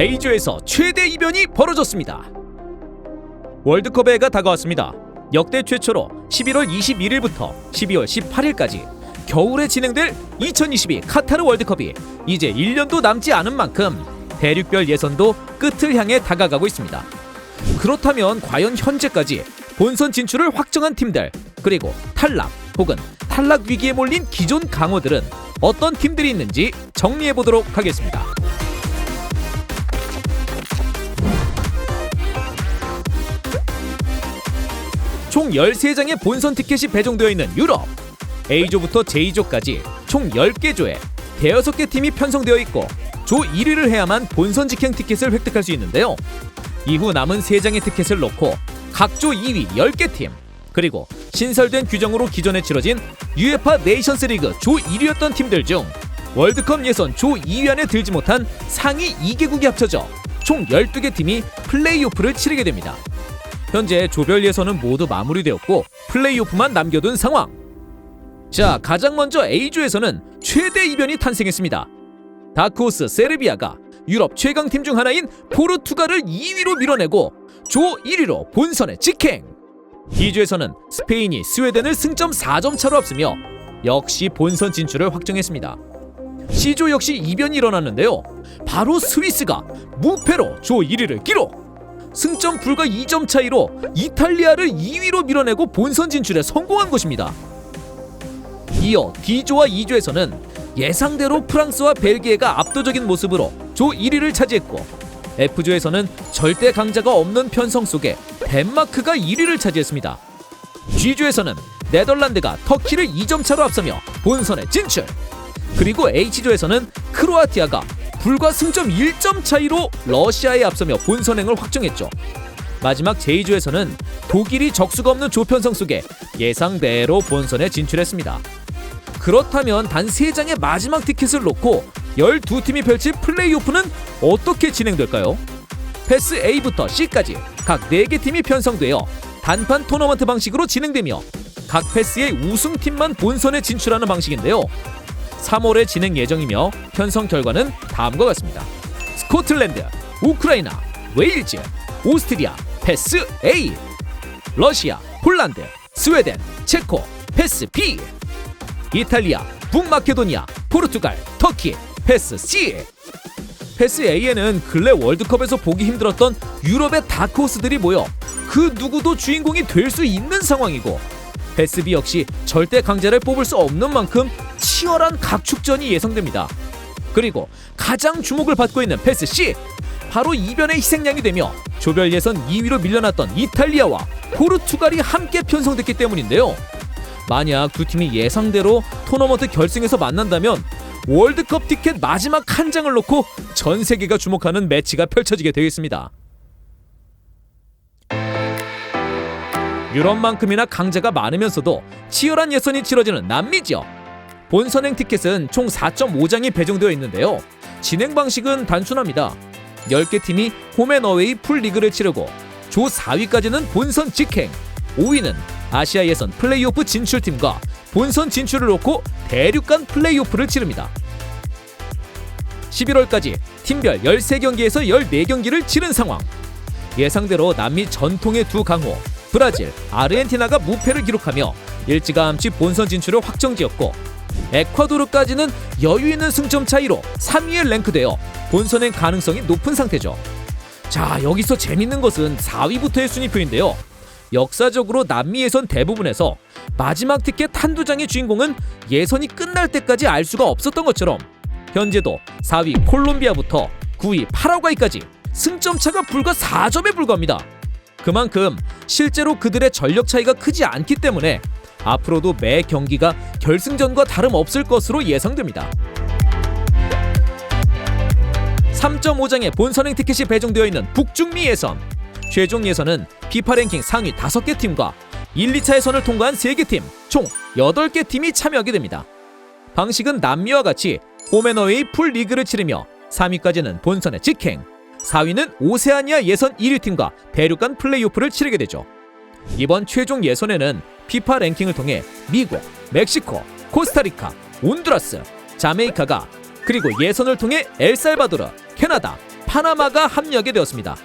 A조에서 최대 이변이 벌어졌습니다. 월드컵의 해가 다가왔습니다. 역대 최초로 11월 21일부터 12월 18일까지 겨울에 진행될 2022 카타르 월드컵이 이제 1년도 남지 않은 만큼 대륙별 예선도 끝을 향해 다가가고 있습니다. 그렇다면 과연 현재까지 본선 진출을 확정한 팀들 그리고 탈락 혹은 탈락 위기에 몰린 기존 강호들은 어떤 팀들이 있는지 정리해 보도록 하겠습니다. 총 13장의 본선 티켓이 배정되어 있는 유럽 A조부터 J조까지 총 10개 조에 대여섯 개 팀이 편성되어 있고 조 1위를 해야만 본선 직행 티켓을 획득할 수 있는데요. 이후 남은 3장의 티켓을 놓고 각 조 2위 10개 팀 그리고 신설된 규정으로 기존에 치러진 UEFA 네이션스 리그 조 1위였던 팀들 중 월드컵 예선 조 2위 안에 들지 못한 상위 2개국이 합쳐져 총 12개 팀이 플레이오프를 치르게 됩니다. 현재 조별 예선은 모두 마무리되었고 플레이오프만 남겨둔 상황. 자, 가장 먼저 A조에서는 최대 이변이 탄생했습니다. 다크호스 세르비아가 유럽 최강 팀 중 하나인 포르투갈을 2위로 밀어내고 조 1위로 본선에 직행. B조에서는 스페인이 스웨덴을 승점 4점 차로 앞서며 역시 본선 진출을 확정했습니다. C조 역시 이변이 일어났는데요. 바로 스위스가 무패로 조 1위를 기록. 승점 불과 2점 차이로 이탈리아를 2위로 밀어내고 본선 진출에 성공한 것입니다. 이어 D조와 E조에서는 예상대로 프랑스와 벨기에가 압도적인 모습으로 조 1위를 차지했고 F조에서는 절대 강자가 없는 편성 속에 덴마크가 1위를 차지했습니다. G조에서는 네덜란드가 터키를 2점 차로 앞서며 본선에 진출. 그리고 H조에서는 크로아티아가 불과 승점 1점 차이로 러시아에 앞서며 본선행을 확정했죠. 마지막 J조에서는 독일이 적수가 없는 조편성 속에 예상대로 본선에 진출했습니다. 그렇다면 단 3장의 마지막 티켓을 놓고 12팀이 펼칠 플레이오프는 어떻게 진행될까요? 패스 A부터 C까지 각 4개 팀이 편성되어 단판 토너먼트 방식으로 진행되며 각 패스의 우승팀만 본선에 진출하는 방식인데요. 3월에 진행 예정이며 편성 결과는 다음과 같습니다. 스코틀랜드, 우크라이나, 웨일즈, 오스트리아, 패스 A, 러시아, 폴란드, 스웨덴, 체코, 패스 B, 이탈리아, 북마케도니아, 포르투갈, 터키, 패스 C. 패스 A에는 근래 월드컵에서 보기 힘들었던 유럽의 다크호스들이 모여 그 누구도 주인공이 될 수 있는 상황이고 패스 B 역시 절대 강자를 뽑을 수 없는 만큼 치열한 각축전이 예상됩니다. 그리고 가장 주목을 받고 있는 패스 C 바로 이변의 희생양이 되며 조별 예선 2위로 밀려났던 이탈리아와 포르투갈이 함께 편성됐기 때문인데요. 만약 두 팀이 예상대로 토너먼트 결승에서 만난다면 월드컵 티켓 마지막 한 장을 놓고 전 세계가 주목하는 매치가 펼쳐지게 되겠습니다. 유럽만큼이나 강자가 많으면서도 치열한 예선이 치러지는 남미 지역. 본 선행 티켓은 총 4.5장이 배정되어 있는데요. 진행 방식은 단순합니다. 10개 팀이 홈앤어웨이 풀리그를 치르고 조 4위까지는 본선 직행, 5위는 아시아 예선 플레이오프 진출팀과 본선 진출을 놓고 대륙 간 플레이오프를 치릅니다. 11월까지 팀별 13경기에서 14경기를 치른 상황. 예상대로 남미 전통의 두 강호 브라질, 아르헨티나가 무패를 기록하며 일찌감치 본선 진출을 확정지었고 에콰도르까지는 여유 있는 승점 차이로 3위에 랭크되어 본선행 가능성이 높은 상태죠. 자, 여기서 재밌는 것은 4위부터의 순위표인데요. 역사적으로 남미 예선 대부분에서 마지막 티켓 한두 장의 주인공은 예선이 끝날 때까지 알 수가 없었던 것처럼 현재도 4위 콜롬비아부터 9위 파라과이까지 승점 차가 불과 4점에 불과합니다. 그만큼 실제로 그들의 전력 차이가 크지 않기 때문에 앞으로도 매 경기가 결승전과 다름없을 것으로 예상됩니다. 3.5장의 본선행 티켓이 배정되어 있는 북중미 예선. 최종 예선은 피파 랭킹 상위 5개 팀과 1, 2차 예선을 통과한 3개 팀, 총 8개 팀이 참여하게 됩니다. 방식은 남미와 같이 홈앤어웨이 풀 리그를 치르며 3위까지는 본선에 직행, 4위는 오세아니아 예선 1위 팀과 대륙 간 플레이오프를 치르게 되죠. 이번 최종 예선에는 피파 랭킹을 통해 미국, 멕시코, 코스타리카, 온두라스, 자메이카가 그리고 예선을 통해 엘살바도르, 캐나다, 파나마가 합류하게 되었습니다.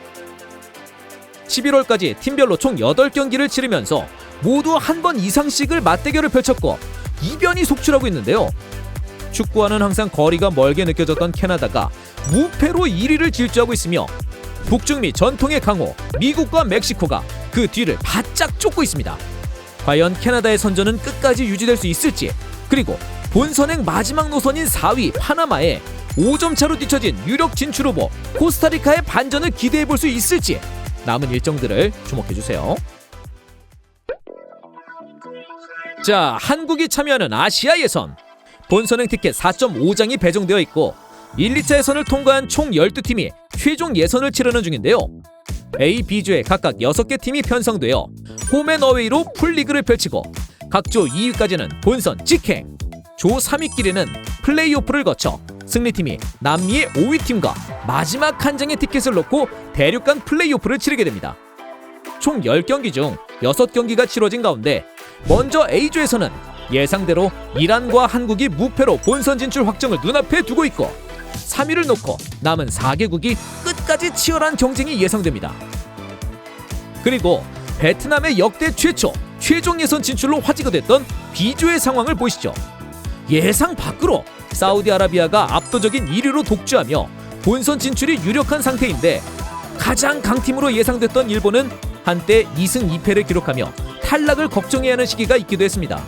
11월까지 팀별로 총 8경기를 치르면서 모두 한 번 이상씩을 맞대결을 펼쳤고 이변이 속출하고 있는데요. 축구와는 항상 거리가 멀게 느껴졌던 캐나다가 무패로 1위를 질주하고 있으며 북중미 전통의 강호 미국과 멕시코가 그 뒤를 바짝 쫓고 있습니다. 과연 캐나다의 선전은 끝까지 유지될 수 있을지 그리고 본 선행 마지막 노선인 4위 파나마에 5점 차로 뒤처진 유력 진출 후보 코스타리카의 반전을 기대해 볼 수 있을지 남은 일정들을 주목해 주세요. 자, 한국이 참여하는 아시아 예선 본 선행 티켓 4.5장이 배정되어 있고 1, 2차 예선을 통과한 총 12팀이 최종 예선을 치르는 중인데요. A, B조에 각각 6개 팀이 편성되어 홈앤어웨이로 풀리그를 펼치고 각조 2위까지는 본선 직행 조 3위끼리는 플레이오프를 거쳐 승리팀이 남미의 5위 팀과 마지막 한 장의 티켓을 놓고 대륙 간 플레이오프를 치르게 됩니다. 총 10경기 중 6경기가 치러진 가운데 먼저 A조에서는 예상대로 이란과 한국이 무패로 본선 진출 확정을 눈앞에 두고 있고 3위를 놓고 남은 4개국이 끝까지 치열한 경쟁이 예상됩니다. 그리고 베트남의 역대 최초 최종 예선 진출로 화제가 됐던 B조의 상황을 보시죠. 예상 밖으로 사우디아라비아가 압도적인 1위로 독주하며 본선 진출이 유력한 상태인데 가장 강팀으로 예상됐던 일본은 한때 2승 2패를 기록하며 탈락을 걱정해야 하는 시기가 있기도 했습니다.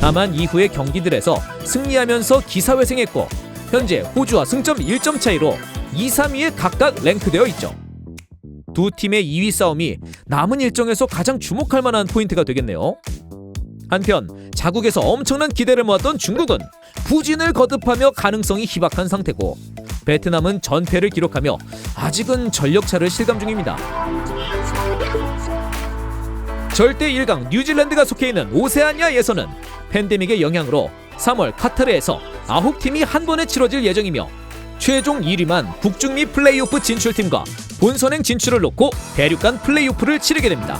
다만 이후의 경기들에서 승리하면서 기사회생했고 현재 호주와 승점 1점 차이로 2, 3위에 각각 랭크되어 있죠. 두 팀의 2위 싸움이 남은 일정에서 가장 주목할 만한 포인트가 되겠네요. 한편 자국에서 엄청난 기대를 모았던 중국은 부진을 거듭하며 가능성이 희박한 상태고 베트남은 전패를 기록하며 아직은 전력차를 실감 중입니다. 절대 1강 뉴질랜드가 속해 있는 오세아니아 예선은 팬데믹의 영향으로 3월 카타르에서 9팀이 한 번에 치러질 예정이며 최종 1위만 북중미 플레이오프 진출팀과 본선행 진출을 놓고 대륙 간 플레이오프를 치르게 됩니다.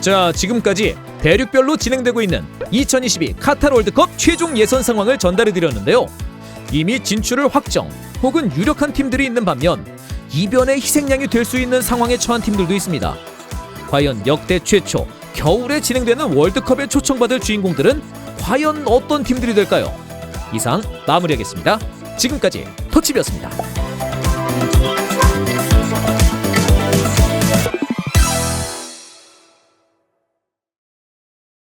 자, 지금까지 대륙별로 진행되고 있는 2022 카타르 월드컵 최종 예선 상황을 전달해 드렸는데요. 이미 진출을 확정 혹은 유력한 팀들이 있는 반면 이변의 희생양이 될 수 있는 상황에 처한 팀들도 있습니다. 과연 역대 최초 겨울에 진행되는 월드컵에 초청받을 주인공들은 과연 어떤 팀들이 될까요? 이상 마무리하겠습니다. 지금까지 터치비였습니다.